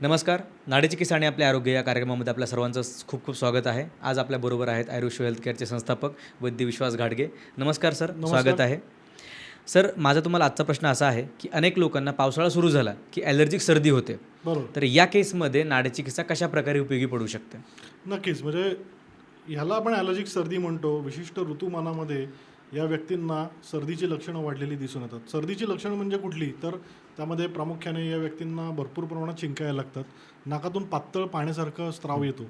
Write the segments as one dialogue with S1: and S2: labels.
S1: नमस्कार. नाडेचिकित्सा किसाणी आपले आरोग्य या कार्यक्रमामध्ये आपल्या सर्वांचं खूप खूप स्वागत आहे. आज आपल्याबरोबर आहेत आयुष हेल्थ केअरचे संस्थापक वैद्य विश्वास घाडगे. नमस्कार सर. स्वागत आहे. सर माझा तुम्हाला आजचा प्रश्न असा आहे की अनेक लोकांना पावसाळा सुरू झाला की ॲलर्जिक सर्दी होते.
S2: बरोबर.
S1: तर या केसमध्ये नाडेचिकित्सा कशा प्रकारे उपयोगी पडू शकते?
S2: नक्कीच. म्हणजे ह्याला आपण ॲलर्जिक सर्दी म्हणतो. विशिष्ट ऋतुमानामध्ये या व्यक्तींना सर्दीची लक्षणं वाढलेली दिसून येतात. सर्दीची लक्षणं म्हणजे कुठली? तर त्यामध्ये प्रामुख्याने या व्यक्तींना भरपूर प्रमाणात शिंका यायला लागतात. नाकातून पातळ पाण्यासारखं स्त्राव येतो.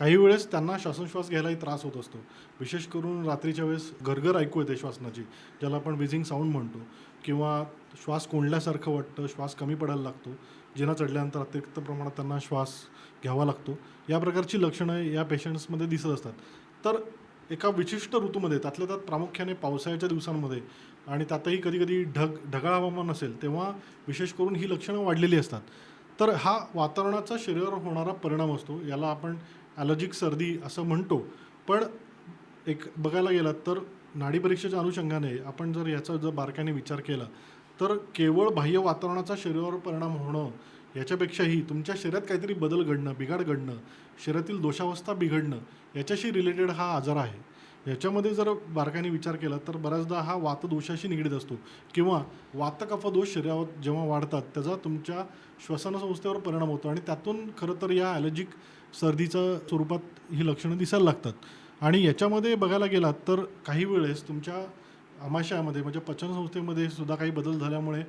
S2: काही वेळेस त्यांना श्वासोश्वास घ्यायलाही त्रास होत असतो. विशेष करून रात्रीच्या वेळेस घरघर ऐकू येते श्वासनाची ज्याला आपण विझिंग साऊंड म्हणतो. किंवा श्वास कोंडल्यासारखं वाटतं श्वास कमी पडायला लागतो. जिना चढल्यानंतर अतिरिक्त प्रमाणात त्यांना श्वास घ्यावा लागतो. या प्रकारची लक्षणं या पेशंट्समध्ये दिसत असतात. तर एका विशिष्ट ऋतूमध्ये त्यातल्या त्यात प्रामुख्याने पावसाळ्याच्या दिवसांमध्ये आणि त्यातही कधीकधी ढग ढगाळ हवामान असेल तेव्हा विशेष करून ही लक्षणं वाढलेली असतात. तर हा वातावरणाचा शरीरावर होणारा परिणाम असतो. याला आपण ॲलर्जिक सर्दी असं म्हणतो. पण एक बघायला गेलात तर नाडी परीक्षेच्या अनुषंगाने आपण जर याचा जर बारकाने विचार केला तर केवळ बाह्य वातावरणाचा शरीरावर परिणाम होणं याच्यापेक्षाही तुमच्या शरीरात काहीतरी बदल घडणं बिघाड घडणं शरीरातील दोषावस्था बिघडणं याच्याशी रिलेटेड हा आजार आहे. याच्यामध्ये जर बारकाने विचार केला तर बऱ्याचदा हा वातदोषाशी निगडीत असतो किंवा वातकफदोष शरीरावर जेव्हा वाढतात त्याचा तुमच्या श्वसनसंस्थेवर परिणाम होतो आणि त्यातून खरं तर या ॲलर्जिक सर्दीचं स्वरूपात ही लक्षणं दिसायला लागतात. आणि याच्यामध्ये बघायला गेलात तर काही वेळेस तुमच्या आमाशयामध्ये म्हणजे पचनसंस्थेमध्ये सुद्धा काही बदल झाल्यामुळे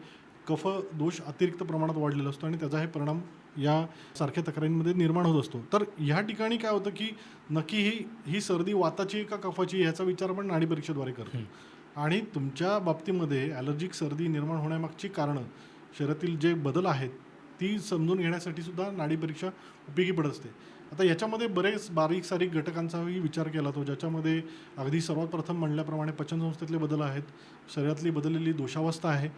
S2: कफ दोष अतिरिक्त प्रमाणात वाढलेला असतो आणि त्याचा हे परिणाम या सारख्या तक्रारींमध्ये निर्माण होत असतो. तर ह्या ठिकाणी काय होतं की नक्की ही ही सर्दी वाताची का कफाची ह्याचा विचार आपण नाडी परीक्षेद्वारे करतो. आणि तुमच्या बाबतीमध्ये ॲलर्जिक सर्दी निर्माण होण्यामागची कारणं शरीरातील जे बदल आहेत ती समजून घेण्यासाठी सुद्धा नाडी परीक्षा उपयोगी पडत असते. आता याच्यामध्ये बरेच बारीक सारीक घटकांचाही विचार केला तो ज्याच्यामध्ये अगदी सर्वात प्रथम म्हणल्याप्रमाणे पचनसंस्थेतले बदल आहेत शरीरातली बदललेली दोषावस्था आहे.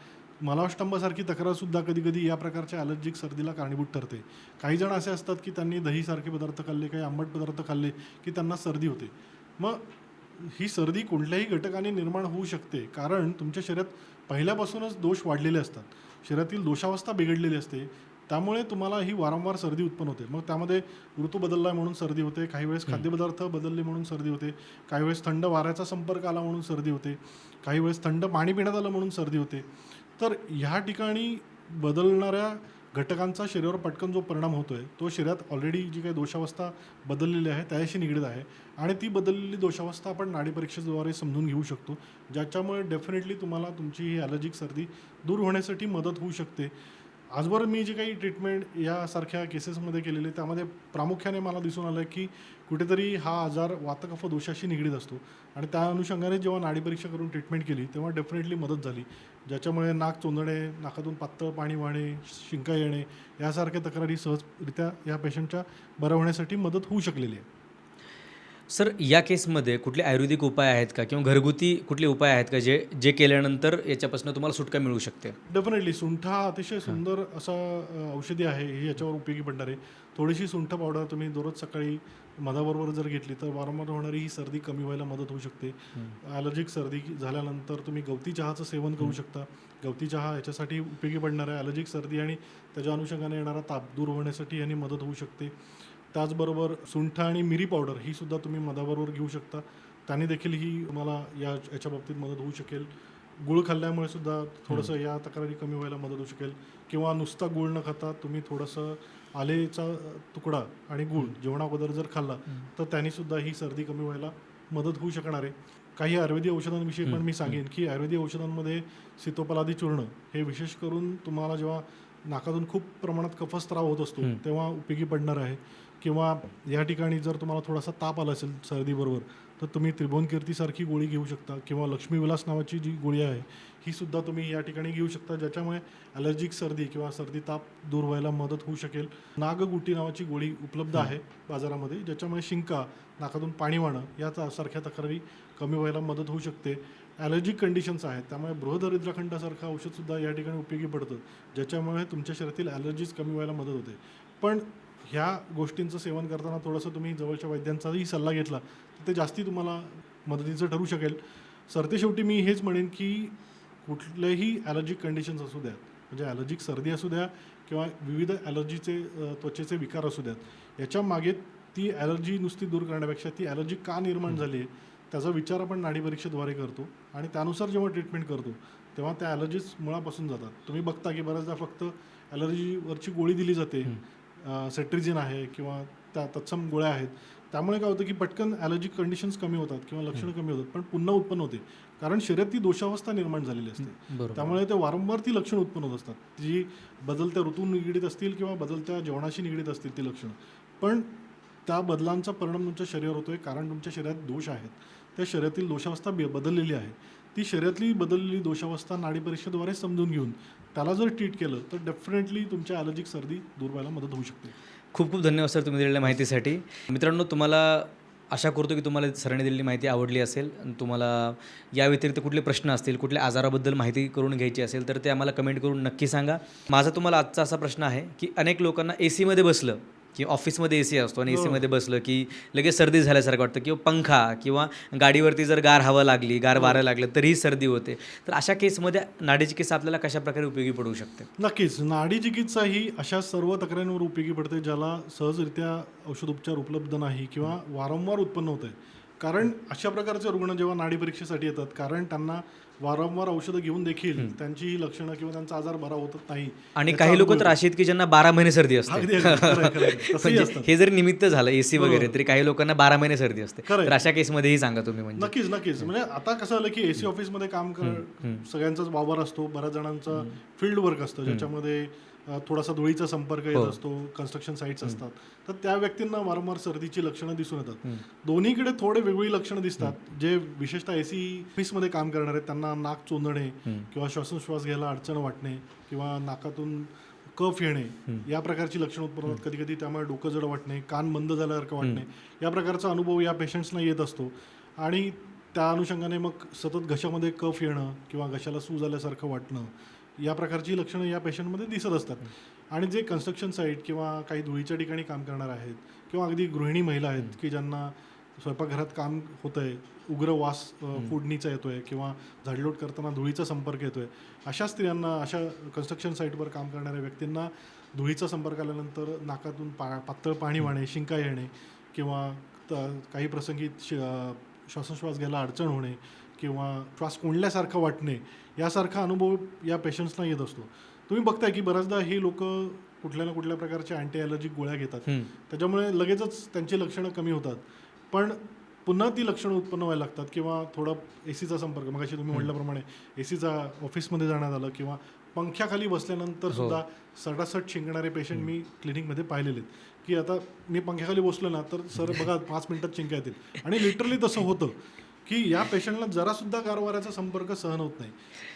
S2: मलावष्टंबासारखी तक्रारसुद्धा कधी कधी या प्रकारच्या ॲलर्जिक सर्दीला कारणीभूत ठरते. काही जण असे असतात की त्यांनी दहीसारखे पदार्थ खाल्ले काही आंबट पदार्थ खाल्ले की त्यांना सर्दी होते. मग ही सर्दी कोणत्याही घटकाने निर्माण होऊ शकते कारण तुमच्या शरीरात पहिल्यापासूनच दोष वाढलेले असतात. शरीरातील दोषावस्था बिघडलेली असते. त्यामुळे तुम्हाला ही वारंवार सर्दी उत्पन्न होते. मग त्यामध्ये ऋतू बदलला म्हणून सर्दी होते काही वेळेस खाद्यपदार्थ बदलले म्हणून सर्दी होते काही वेळेस थंड वाऱ्याचा संपर्क आला म्हणून सर्दी होते काही वेळेस थंड पाणी पिण्यात आलं म्हणून सर्दी होते. तर ह्या ठिकाणी बदलणाऱ्या घटकांचा शरीरावर पटकन जो परिणाम होतो आहे तो शरीरात ऑलरेडी जी काही दोषावस्था बदललेली आहे त्याच्याशी निगडीत आहे आणि ती बदललेली दोषावस्था आपण नाडी परीक्षेद्वारे समजून घेऊ शकतो. ज्याच्यामुळे डेफिनेटली तुम्हाला तुमची ही ॲलर्जिक सर्दी दूर होण्यासाठी मदत होऊ शकते. आजवर मी जे काही ट्रीटमेंट यासारख्या केसेसमध्ये केलेले त्यामध्ये प्रामुख्याने मला दिसून आलं की कुठेतरी हा आजार वातकफ दोषाशी निगडीत असतो. आणि त्या अनुषंगाने जेव्हा नाडी परीक्षा करून ट्रीटमेंट केली तेव्हा डेफिनेटली मदत झाली. ज्याच्यामुळे नाक चोंदणे नाकातून पातळ पाणी वाहणे शिंका येणे यासारख्या तक्रारी सहजरित्या या पेशंटच्या बरं होण्यासाठी मदत होऊ शकलेली आहे.
S1: सर या केसमध्ये कुठले आयुर्वेदिक उपाय आहेत का किंवा घरगुती कुठले उपाय आहेत का जे जे केल्यानंतर याच्यापासून तुम्हाला सुटका मिळू शकते?
S2: डेफिनेटली. सुंठ हा अतिशय सुंदर असा औषधी आहे. ही याच्यावर उपयोगी पडणार आहे. थोडीशी सुंठ पावडर तुम्ही दररोज सकाळी मधाबरोबर जर घेतली तर वारंवार होणारी ही सर्दी कमी व्हायला मदत होऊ शकते. ॲलर्जिक सर्दी झाल्यानंतर तुम्ही गवती चहाचं सेवन करू शकता. गवती चहा याच्यासाठी उपयोगी पडणार आहे. ॲलर्जिक सर्दी आणि त्याच्या अनुषंगाने येणारा ताप दूर होण्यासाठी यांनी मदत होऊ शकते. त्याचबरोबर सुंठ आणि मिरी पावडर ही सुद्धा तुम्ही मधाबरोबर घेऊ शकता. त्याने देखील ही तुम्हाला या याच्या बाबतीत मदत होऊ शकेल. गुळ खाल्ल्यामुळे सुद्धा थोडंसं या तक्रारी कमी व्हायला मदत होऊ शकेल. किंवा नुसता गुळ न खाता तुम्ही थोडंसं आलेचा तुकडा आणि गुळ जेवणा अगोदर जर खाल्ला तर त्याने सुद्धा ही सर्दी कमी व्हायला मदत होऊ शकणार आहे. काही आयुर्वेदिक औषधांविषयी पण मी सांगेन की आयुर्वेदिक औषधांमध्ये सीतोपलादी चूर्ण हे विशेष करून तुम्हाला जेव्हा नाकातून खूप प्रमाणात कफस्त्राव होत असतो तेव्हा उपयोगी पडणार आहे. किंवा या ठिकाणी जर तुम्हाला थोडासा ताप आला असेल सर्दीबरोबर तर तुम्ही त्रिभुवनकीर्तीसारखी गोळी घेऊ शकता किंवा लक्ष्मी विलास नावाची जी गोळी आहे ही सुद्धा तुम्ही या ठिकाणी घेऊ शकता ज्याच्यामुळे ॲलर्जिक सर्दी किंवा सर्दी ताप दूर व्हायला मदत होऊ शकेल. नागगुटी नावाची गोळी उपलब्ध आहे बाजारामध्ये ज्याच्यामुळे शिंका नाकातून पाणी वाहणं याचा सारख्या तक्रारी कमी व्हायला मदत होऊ शकते. ॲलर्जिक कंडिशन्स आहेत त्यामुळे बृहदरिद्रखंडासारखं औषधसुद्धा या ठिकाणी उपयोगी पडतं ज्याच्यामुळे तुमच्या शरीरातील ॲलर्जीज कमी व्हायला मदत होते. पण ह्या गोष्टींचं सेवन करताना थोडंसं तुम्ही जवळच्या वैद्यांचाही सल्ला घेतला तर ते जास्ती तुम्हाला मदतीचं ठरू शकेल. सरते शेवटी मी हेच म्हणेन की कुठल्याही ॲलर्जिक कंडिशन्स असू द्यात म्हणजे ॲलर्जिक सर्दी असू द्या किंवा विविध ॲलर्जीचे त्वचेचे विकार असू द्यात याच्या मागे ती ॲलर्जी नुसती दूर करण्यापेक्षा ती ॲलर्जी का निर्माण झाली आहे त्याचा विचार आपण नाडी परीक्षेद्वारे करतो आणि त्यानुसार जेव्हा ट्रीटमेंट करतो तेव्हा त्या ॲलर्जीज मुळापासून जातात. तुम्ही बघता की बऱ्याचदा फक्त ॲलर्जीवरची गोळी दिली जाते सेट्रिजिन आहे किंवा त्या तत्सम गोळ्या आहेत त्यामुळे काय होतं की पटकन ॲलर्जिक कंडिशन्स कमी होतात किंवा लक्षणं कमी होतात पण पुन्हा उत्पन्न होते. कारण शरीरात ती दोषावस्था निर्माण झालेली असते. त्यामुळे ते वारंवार ती लक्षणं उत्पन्न होत असतात. जी बदलत्या ऋतू निगडीत असतील किंवा बदलत्या जेवणाशी निगडीत असतील ती लक्षणं. पण त्या बदलांचा परिणाम तुमच्या शरीरावर होतोय कारण तुमच्या शरीरात दोष आहेत. त्या शरीरातील दोषावस्था बे- बदललेली आहे. ती शरीरातली बदललेली दोषावस्था नाडी परीक्षेद्वारे समजून घेऊन त्याला जर ट्रीट केलं तर डेफिनेटली तुमच्या ॲलर्जिक सर्दी दूर व्हायला मदत होऊ शकते.
S1: खूप खूप धन्यवाद सर तुम्ही दिलेल्या माहितीसाठी. मित्रांनो तुम्हाला आशा करतो की तुम्हाला सरांनी दिलेली माहिती आवडली असेल आणि तुम्हाला या व्यतिरिक्त कुठले प्रश्न असतील कुठल्या आजाराबद्दल माहिती करून घ्यायची असेल तर ते आम्हाला कमेंट करून नक्की सांगा. माझा तुम्हाला आजचा असा प्रश्न आहे की अनेक लोकांना ए सीमध्ये बसलं की ऑफिसमध्ये ए सी असतो आणि ए सीमध्ये बसलं की लगेच सर्दी झाल्यासारखं वाटतं किंवा पंखा किंवा गाडीवरती जर गार हवा लागली गार वारं लागलं तरीही सर्दी होते. तर अशा केसमध्ये नाडीची केस आपल्याला कशा प्रकारे उपयोगी पडू शकते?
S2: नक्कीच. नाडी चिकित्सा ही अशा सर्व तक्रारींवर उपयोगी पडते ज्याला सहजरित्या औषधोपचार उपलब्ध नाही किंवा वारंवार उत्पन्न होत आहे कारण अशा प्रकारचे रुग्ण जेव्हा नाडी परीक्षेसाठी येतात कारण त्यांना वारंवार औषधं घेऊन देखील त्यांची ही लक्षणं किंवा त्यांचा आजार बरा होत नाही.
S1: आणि काही लोक तर असे आहेत की ज्यांना बारा महिने सर्दी असते.
S2: अगदी अगदी. खरंय, खरंय. तसंही
S1: म्हणजे
S2: असतं.
S1: हे जरी निमित्त झालं एसी वगैरे तरी काही लोकांना बारा महिने सर्दी असते.
S2: खरंय.
S1: तर अशा केसमध्येही सांगा तुम्ही म्हणजे.
S2: नक्कीच नक्कीच. म्हणजे आता कसं झालं की एसी ऑफिसमध्ये काम कर सगळ्यांचाच वावर असतो बऱ्याच जणांचा फील्ड वर्क असतं ज्याच्यामध्ये थोडासा धुळीचा संपर्क येत
S1: हो.
S2: असतो कन्स्ट्रक्शन साईट्स असतात. तर त्या व्यक्तींना वारंवार सर्दीची लक्षणं दिसून येतात. दोन्हीकडे थोडे वेगळी लक्षणं दिसतात. जे विशेषतः एसी ऑफिसमध्ये काम करणार आहेत त्यांना नाक चोंदणे किंवा श्वासोश्वास घ्यायला अडचण वाटणे किंवा नाकातून कफ येणे या प्रकारची लक्षणं उत्पन्न होतात. कधी कधी त्यामुळे डोकं जड वाटणे कान बंद झाल्यासारखं वाटणे या प्रकारचा अनुभव या पेशंट्सना येत असतो. आणि त्या अनुषंगाने मग सतत घशामध्ये कफ येणं किंवा घशाला सूज आल्यासारखं वाटणं या प्रकारची लक्षणं या पेशंटमध्ये दिसत असतात. आणि जे कन्स्ट्रक्शन साईट किंवा काही धुळीच्या ठिकाणी काम करणार आहेत किंवा अगदी गृहिणी महिला आहेत की ज्यांना स्वयंपाकघरात काम होतं आहे उग्र वास फोडणीचा येतोय किंवा झाडलोट करताना धुळीचा संपर्क येतोय अशा स्त्रियांना अशा कन्स्ट्रक्शन साईटवर काम करणाऱ्या व्यक्तींना धुळीचा संपर्क आल्यानंतर नाकातून पा पातळ पाणी वाहणे शिंका येणे किंवा काही प्रसंगी श- श्वासोश्वास घ्यायला अडचण होणे किंवा श्वास कोंडल्यासारखं वाटणे यासारखा अनुभव या पेशंट्सना येत असतो. तुम्ही बघताय की बऱ्याचदा हे लोक कुठल्या ना कुठल्या प्रकारच्या अँटी ॲलर्जिक गोळ्या घेतात. त्याच्यामुळे लगेचच त्यांची लक्षणं कमी होतात. पण पुन्हा ती लक्षणं उत्पन्न व्हायला लागतात किंवा थोडा ए सीचा संपर्क मग तुम्ही म्हटल्याप्रमाणे ए सीचा ऑफिसमध्ये जाण्यात आलं किंवा पंख्याखाली बसल्यानंतर सुद्धा सटासट शिंकणारे पेशंट मी क्लिनिकमध्ये पाहिलेले आहेत. की आता मी पंख्याखाली बसलो ना तर सर बघा पाच मिनिटात शिंका येतील. आणि लिटरली तसं होतं. की या पेशंटला जरासुद्धा गारवाऱ्याचा संपर्क सहन होत नाही.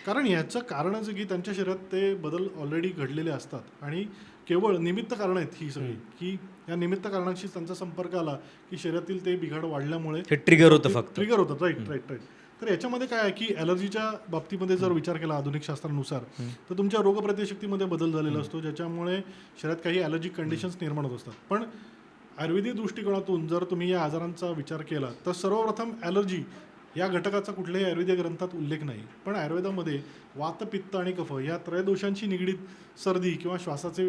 S2: कारण याचं कारणच की त्यांच्या शरीरात ते बदल ऑलरेडी घडलेले असतात. आणि केवळ निमित्त कारण आहेत ही सगळी. की या निमित्त कारणांशी त्यांचा संपर्क आला की शरीरातील ते बिघाड वाढल्यामुळे
S1: हे ट्रिगर होतं फक्त.
S2: ट्रिगर होतात राईट राईट राईट तर याच्यामध्ये काय आहे की ॲलर्जीच्या बाबतीमध्ये जर विचार केला आधुनिक शास्त्रानुसार तर तुमच्या रोगप्रतिशक्तीमध्ये बदल झालेला असतो ज्याच्यामुळे शरीरात काही ॲलर्जिक कंडिशन्स निर्माण होत असतात. पण आयुर्वेदिक दृष्टिकोनातून जर तुम्ही या आजारांचा विचार केला तर सर्वप्रथम ॲलर्जी या घटकाचा कुठल्याही आयुर्वेदिक ग्रंथात उल्लेख नाही. पण आयुर्वेदामध्ये वात पित्त आणि कफ या त्रयदोषांशी निगडीत सर्दी किंवा श्वासाचे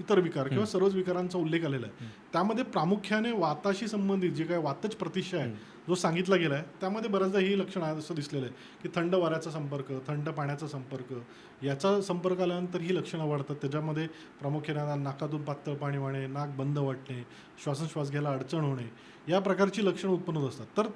S2: इतर विकार किंवा सर्वच विकारांचा उल्लेख आलेला आहे. त्यामध्ये प्रामुख्याने वाताशी संबंधित जे काय वातच प्रतिष्ठा आहे जो सांगितला गेला आहे त्यामध्ये बऱ्याचदा ही लक्षणं आहे असं दिसलेलं आहे की थंड वाऱ्याचा संपर्क थंड पाण्याचा संपर्क याचा संपर्क आल्यानंतर ही लक्षणं वाढतात. त्याच्यामध्ये प्रामुख्याने नाकातून पातळ पाणी वाहणे नाक बंद वाटणे श्वासोश्वास घ्यायला अडचण होणे या प्रकारची लक्षणं उत्पन्न होत असतात. तर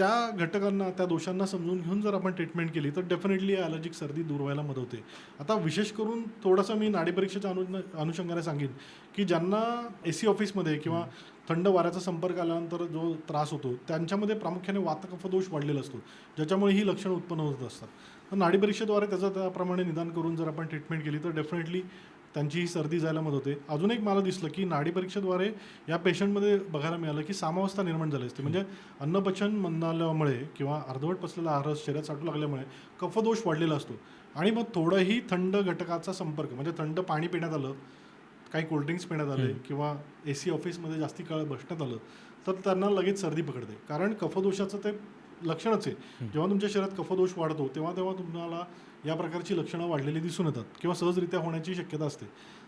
S2: त्या घटकांना त्या दोषांना समजून घेऊन जर आपण ट्रीटमेंट केली तर डेफिनेटली ॲलर्जिक सर्दी दूर व्हायला मदत होते. आता विशेष करून थोडंसं मी नाडी परीक्षेच्या अनु अनुषंगाने सांगेन की ज्यांना ए सी ऑफिसमध्ये किंवा थंड वाऱ्याचा संपर्क आल्यानंतर जो त्रास होतो त्यांच्यामध्ये प्रामुख्याने वातकफदोष वाढलेला असतो ज्याच्यामुळे ही लक्षणं उत्पन्न होत असतात. तर नाडी परीक्षेद्वारे त्याचं त्याप्रमाणे निदान करून जर आपण ट्रीटमेंट केली तर डेफिनेटली त्यांची ही सर्दी जायला मदत होते. अजून एक मला दिसलं की नाडी परीक्षेद्वारे या पेशंटमध्ये बघायला मिळालं की सामावस्था निर्माण झाली असते. म्हणजे अन्नपचन मंदाल्यामुळे किंवा अर्धवट पसलेला आहार शरीरात साठू लागल्यामुळे कफदोष वाढलेला असतो. आणि मग थोडंही थंड घटकाचा संपर्क म्हणजे थंड पाणी पिण्यात आलं काही कोल्ड्रिंक्स पिण्यात आले किंवा ए सी ऑफिसमध्ये जास्ती काळ बसण्यात आलं तर त्यांना लगेच सर्दी पकडते. कारण कफदोषाचं ते लक्षणच आहे. जेव्हा तुमच्या शरीरात कफदोष वाढतो तेव्हा तेव्हा तुम्हाला या प्रकारची लक्षणं वाढलेली दिसून येतात किंवा सहजरित्या होण्याची शक्यता असते.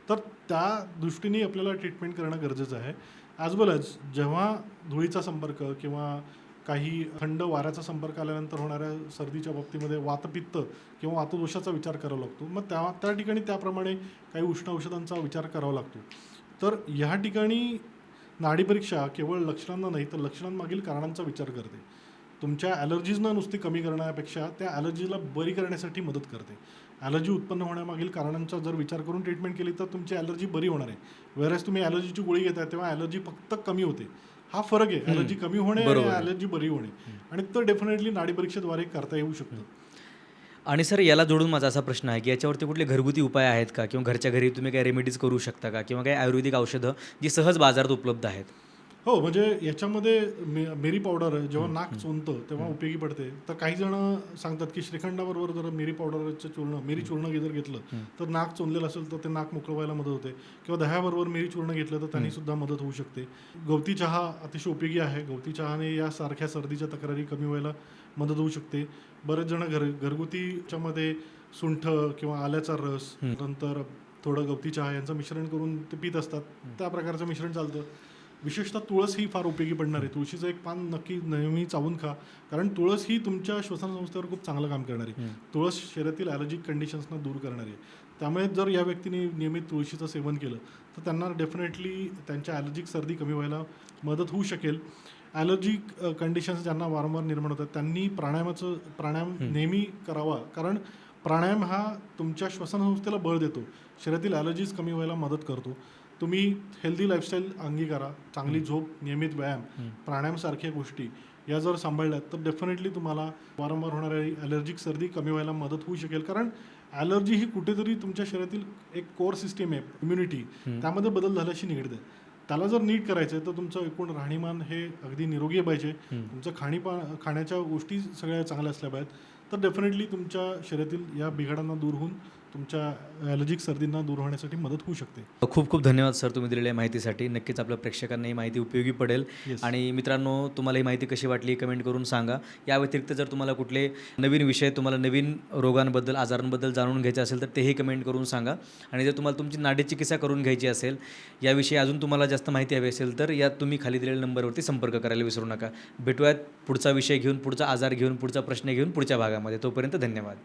S2: तर त्या दृष्टीने आपल्याला ट्रीटमेंट करणं गरजेचं आहे. ॲज वेल एज जेव्हा धुळीचा संपर्क किंवा काही थंड वाऱ्याचा संपर्क आल्यानंतर होणाऱ्या सर्दीच्या बाबतीमध्ये वातपित्त किंवा वातदोषाचा विचार करावा लागतो. मग त्या त्या ठिकाणी त्याप्रमाणे काही उष्ण औषधांचा विचार करावा लागतो. तर ह्या ठिकाणी नाडी परीक्षा केवळ लक्षणांना नाही तर लक्षणांमागील कारणांचा विचार करते. तुमच्या ॲलर्जीजना नुसती कमी करण्यापेक्षा त्या ॲलर्जीला बरी करण्यासाठी मदत करते. ॲलर्जी उत्पन्न होण्यामागील कारणांचा जर विचार करून ट्रीटमेंट केली तर तुमची ॲलर्जी बरी होणार आहे. वेळेस तुम्ही ॲलर्जीची गोळी घेताय तेव्हा ॲलर्जी फक्त कमी होते. हा फरक आहे. ॲलर्जी कमी होणे आणि. ॲलर्जी बरी होणे. आणि तर डेफिनेटली नाडी परीक्षेद्वारे करता येऊ शकतं.
S1: आणि सर याला जोडून माझा असा प्रश्न आहे की याच्यावरती कुठले घरगुती उपाय आहेत का? किंवा घरच्या घरी तुम्ही काही रेमेडीज करू शकता का? किंवा काही आयुर्वेदिक औषधं जी सहज बाजारात उपलब्ध आहेत?
S2: हो म्हणजे याच्यामध्ये मे मेरी पावडर जेव्हा नाक चोंदतं तेव्हा उपयोगी पडते. तर काही जण सांगतात की श्रीखंडाबरोबर जर मेरी पावडरचं चूर्ण मेरी चूर्ण जर घेतलं तर नाक चोंदलेलं असेल तर ते नाक मोकळं व्हायला मदत होते. किंवा दह्याबरोबर मेरी चूर्ण घेतलं तर त्यांनी सुद्धा मदत होऊ शकते. गवती चहा अतिशय उपयोगी आहे. गवती चहाने यासारख्या सर्दीच्या तक्रारी कमी व्हायला मदत होऊ शकते. बरेच जण घर घरगुतीच्यामध्ये सुंठ किंवा आल्याचा रस नंतर थोडं गवती चहा यांचं मिश्रण करून ते पित असतात. त्या प्रकारचं मिश्रण चालतं. विशेषतः तुळस ही फार उपयोगी पडणार आहे. तुळशीचं एक पान नक्की नेहमी चावून खा. कारण तुळस ही तुमच्या श्वसन संस्थेवर खूप चांगलं काम करणारी आहे. तुळस शरीरातील ॲलर्जिक कंडिशन्सना दूर करणारी आहे. त्यामुळे जर या व्यक्तीने नियमित तुळशीचं सेवन केलं तर त्यांना डेफिनेटली त्यांच्या ॲलर्जिक सर्दी कमी व्हायला मदत होऊ शकेल. ॲलर्जिक कंडिशन्स ज्यांना वारंवार निर्माण होतात त्यांनी प्राणायामाचं प्राणायाम नेहमी करावा. कारण प्राणायाम हा तुमच्या श्वसनसंस्थेला बळ देतो. शरीरातील ॲलर्जीज कमी व्हायला मदत करतो. तुम्ही हेल्दी लाईफस्टाईल अंगीकारा चांगली झोप नियमित व्यायाम प्राणायामसारख्या गोष्टी या जर सांभाळल्यात तर डेफिनेटली तुम्हाला वारंवार होणारी ॲलर्जिक सर्दी कमी व्हायला मदत होऊ शकेल. कारण ॲलर्जी ही कुठेतरी तुमच्या शरीरातील एक कोर सिस्टीम आहे इम्युनिटी त्यामध्ये बदल झाल्याशी निगडीत आहे. त्याला जर नीट करायचं तर तुमचं एकूण राहणीमान हे अगदी निरोगी पाहिजे. तुमचं खाणीपा खाण्याच्या गोष्टी सगळ्या चांगल्या असल्या पाहिजेत. तर डेफिनेटली तुमच्या शरीरातील या बिघाडांना दूर होऊन तुमच्या ॲलर्जिक सर्दींना दूर होण्यासाठी मदत होऊ शकते.
S1: खूप खूप धन्यवाद सर तुम्ही दिलेल्या माहितीसाठी. नक्कीच आपल्या प्रेक्षकांना ही माहिती उपयोगी पडेल.
S2: Yes.
S1: आणि मित्रांनो तुम्हाला ही माहिती कशी वाटली कमेंट करून सांगा. या व्यतिरिक्त जर तुम्हाला कुठले नवीन विषय तुम्हाला नवीन रोगांबद्दल आजारांबद्दल जाणून घ्यायचे असेल तर तेही कमेंट करून सांगा. आणि जर तुम्हाला तुमची नाडी चिकित्सा करून घ्यायची असेल याविषयी अजून तुम्हाला जास्त माहिती हवी असेल तर यात तुम्ही खाली दिलेल्या नंबरवरती संपर्क करायला विसरू नका. भेटूयात पुढचा विषय घेऊन पुढचा आजार घेऊन पुढचा प्रश्न घेऊन पुढच्या भागामध्ये. तोपर्यंत धन्यवाद.